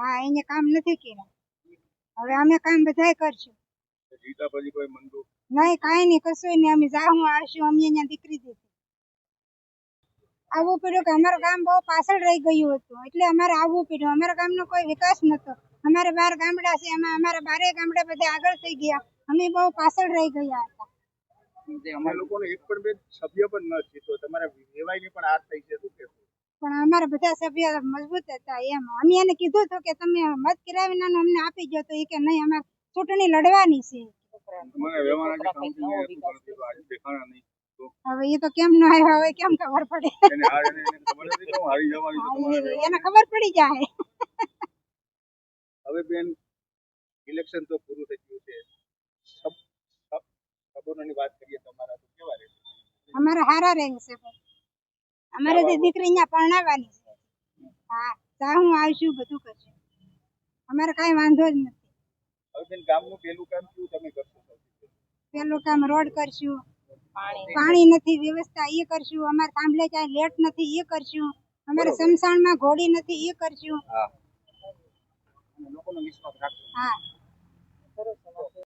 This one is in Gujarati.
હા એને કામ નથી કર્યા. હવે અમે કામ બધાય કરશું. જીતા પછી કોઈ મંદુ? નહીં કાંઈ નહીં કશું નહીં. અમે જાહું આવશું. અમે અહીંયા દીકરી દીધી. આવવું પડ્યું કે અમારું ગામ બહુ પાછળ રહી ગયું હતું. એટલે અમારે આવવું પડ્યું. અમારા ગામનો કોઈ વિકાસ નહોતો. અમારે બાર ગામડા છે. એમાં અમારા બારે ગામડા બધા આગળ થઈ ગયા. અમે બહુ પાછળ રહી ગયા હતા. અમારા લોકોને એક પણ બે સભ્ય પણ ન જીતો. તમારા વેવાયની પણ હાર થઈ છે. શું પણ અમારા બધા સભ્ય મજબૂત હતા એમ. અમે એને કીધું હતું કે તમે મત કરાવીને અમને આપી દો તો એ કે નહીં અમારે ચૂંટણી લડવાની છે તો તો હવે એ તો કેમ ન આવ્યા હવે કેમ ખબર પડે? એને ખબર પડી જાય. હવે બેન ઇલેક્શન તો પૂરું થઈ ગયું છે. સબ સબ સબોની વાત કરીએ તમારા તો કેવા રહેશે? અમારા હારા રહેશે અમારે તો દીકરી અહીંયા પરણાવવાની છે. હા તા હું આવશું બધું કરશું. અમારે કાંઈ વાંધો જ નથી. હવે બેન ગામનું પેલું કામ શું તમે કરશો? પહેલું? કામ રોડ કરશું. પાણી. નથી વ્યવસ્થા એ કરશું. અમારે થાંભલે ક્યાંય લેટ નથી એ કરશું. અમારે સમસાણમાં ઘોડી નથી એ કરશું. અને લોકોનો વિશ્વાસ રાખો હા.